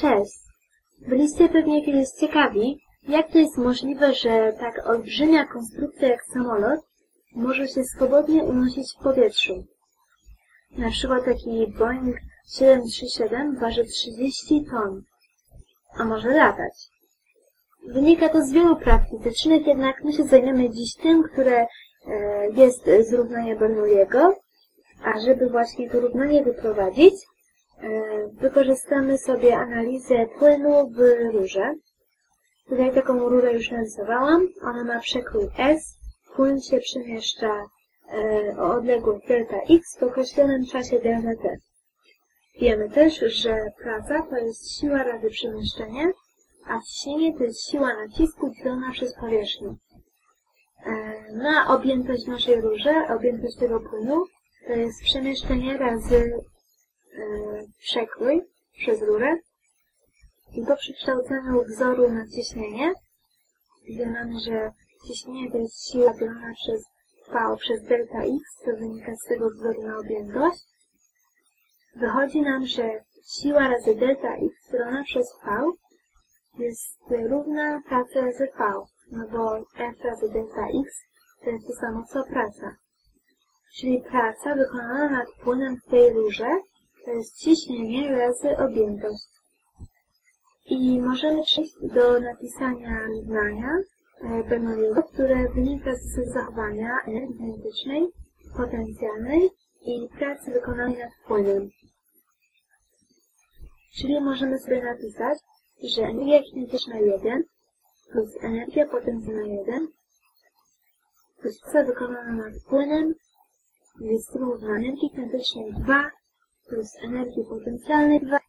Cześć! Byliście pewnie kiedyś ciekawi, jak to jest możliwe, że tak olbrzymia konstrukcja jak samolot może się swobodnie unosić w powietrzu. Na przykład taki Boeing 737 waży 30 ton, a może latać. Wynika to z wielu praw fizycznych, jednak my się zajmiemy dziś tym, które e, jest z równania Bernoulliego, a żeby właśnie to równanie wyprowadzić, wykorzystamy sobie analizę płynu w rurze. Tutaj taką rurę już narysowałam. Ona ma przekrój S. Płyn się przemieszcza e, o odległość delta x w określonym czasie delta t. Wiemy też, że praca to jest siła razy przemieszczenie, a ciśnienie to jest siła nacisku dzielona przez powierzchnię. E, na objętość naszej rurze, objętość tego płynu, to jest przemieszczenie razy e, przekrój przez rurę. I po przekształceniu wzoru na ciśnienie, gdzie mamy, że ciśnienie to jest siła dzielona przez V przez delta x, co wynika z tego wzoru na objętość, wychodzi nam, że siła razy delta x dzielona przez V jest równa pracy razy V, no bo F razy delta x to jest to samo co praca. Czyli praca wykonana nad płynem w tej rurze to jest ciśnienie razy objętość. I możemy przejść do napisania równania Bernoulliego, które wynika z zachowania energii kinetycznej, potencjalnej i pracy wykonanej nad płynem. Czyli możemy sobie napisać, że energia kinetyczna 1 plus energia potencjalna 1 plus praca wykonana nad płynem jest równa energii kinetycznej 2 plus energii potencjalnej 2 e,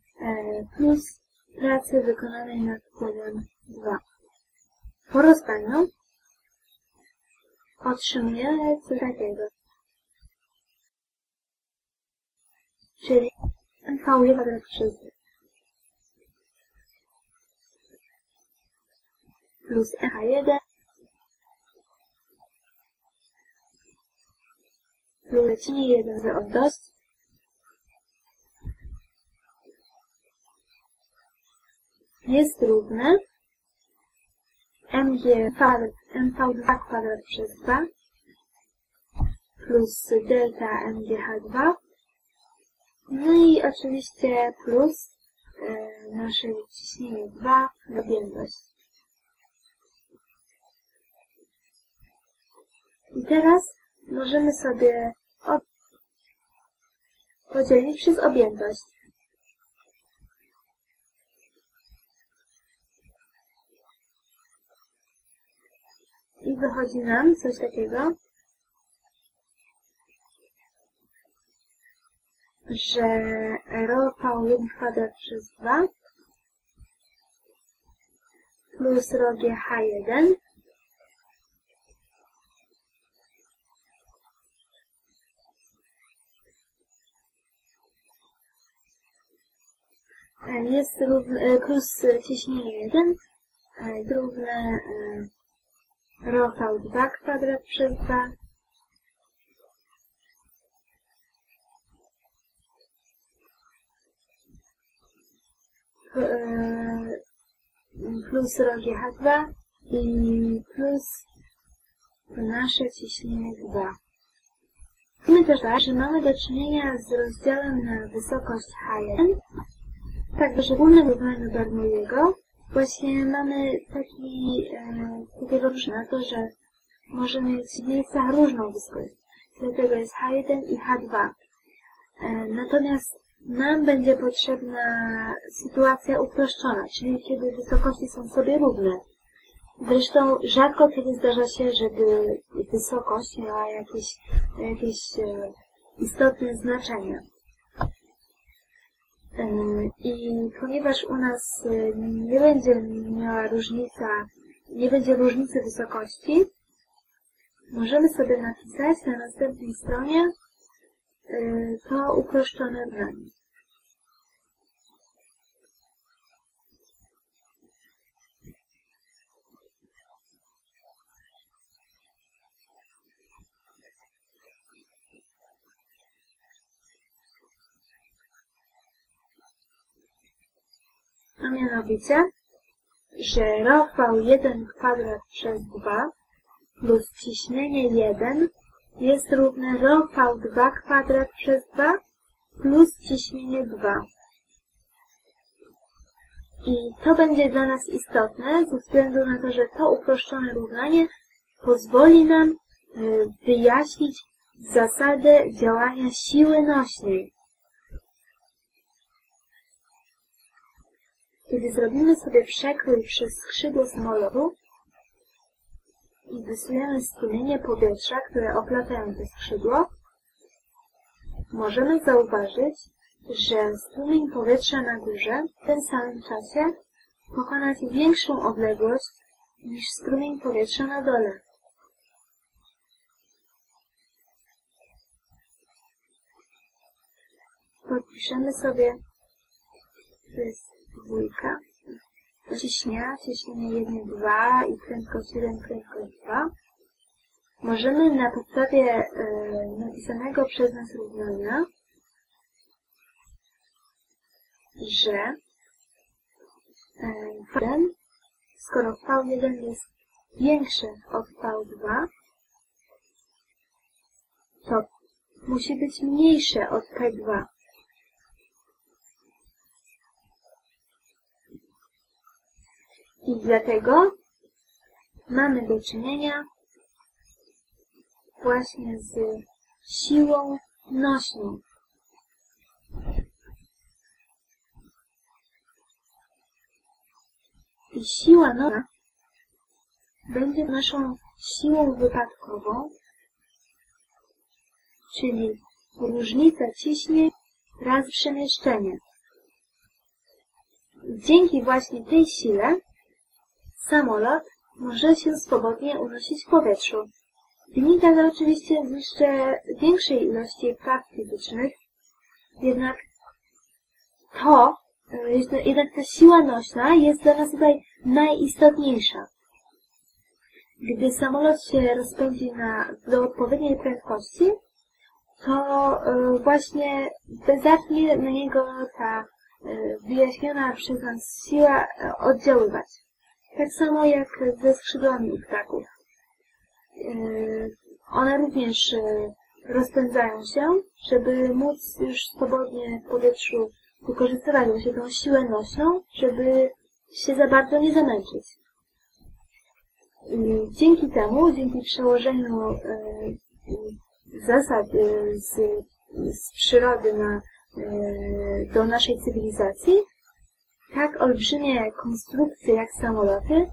plus pracy wykonanej nad płynem 2. Po rozstaniu otrzymujemy coś takiego. Czyli NV1 kwadrat przez 2 plus NH1 plus lecimy 1 za oddost jest równe mg kwadrat, mv2 kwadrat przez 2 plus delta mgh2 no i oczywiście plus e, nasze ciśnienie 2 w objętość. I teraz możemy sobie podzielić przez objętość. I wychodzi nam coś takiego, że rho v1 kwadrat przez 2 plus rho gh1 jest równe, plus ciśnienie 1 równe rho v2 kwadrat przez 2 plus rho gh2 i plus nasze ciśnienie 2. Widzimy też tak, że mamy do czynienia z rozdziałem na wysokość H1, tak, w szczególnym równaniu Bernoulliego właśnie mamy taki, e, na to, że możemy mieć w miejscach różną wysokość. Dlatego jest H1 i H2. E, natomiast nam będzie potrzebna sytuacja uproszczona, czyli kiedy wysokości są sobie równe. Zresztą rzadko kiedy zdarza się, żeby wysokość miała jakieś, jakieś e, istotne znaczenie. E, I ponieważ u nas nie będzie miała różnica, nie będzie różnicy wysokości, możemy sobie napisać na następnej stronie to uproszczone równanie. A mianowicie, że ρV1 kwadrat przez 2 plus ciśnienie 1 jest równe ρV2 kwadrat przez 2 plus ciśnienie 2. I to będzie dla nas istotne ze względu na to, że to uproszczone równanie pozwoli nam y, wyjaśnić zasadę działania siły nośnej. Kiedy zrobimy sobie przekrój przez skrzydło samolotu i wysuniemy strumienie powietrza, które oplatają to skrzydło, możemy zauważyć, że strumień powietrza na górze w tym samym czasie pokonać większą odległość niż strumień powietrza na dole. Podpiszemy sobie, to jest dwójka, ciśnienia, ciśnienie 1, 2 i prędkość 1, prędkość 2. Możemy na podstawie y, napisanego przez nas równania że V1, skoro V1 jest większe od V2, to musi być mniejsze od P2. I dlatego mamy do czynienia właśnie z siłą nośną. I siła nowa będzie naszą siłą wypadkową, czyli różnica ciśnień raz przemieszczenie. Dzięki właśnie tej sile samolot może się swobodnie unosić w powietrzu. Wynika to oczywiście z jeszcze większej ilości praw fizycznych, jednak to jednak ta siła nośna jest dla nas tutaj najistotniejsza. Gdy samolot się rozpędzi na, do odpowiedniej prędkości, to y, właśnie zacznie na niego ta y, wyjaśniona przez nas siła oddziaływać. Tak samo jak ze skrzydłami ptaków. One również rozpędzają się, żeby móc już swobodnie w powietrzu wykorzystywać właśnie tą siłę nośną, żeby się za bardzo nie zamęczyć. Dzięki temu, dzięki przełożeniu e, zasad e, z, z przyrody na, e, do naszej cywilizacji, tak olbrzymie konstrukcje jak samoloty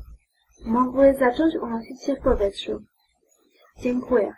mogły zacząć unosić się w powietrzu. Dziękuję.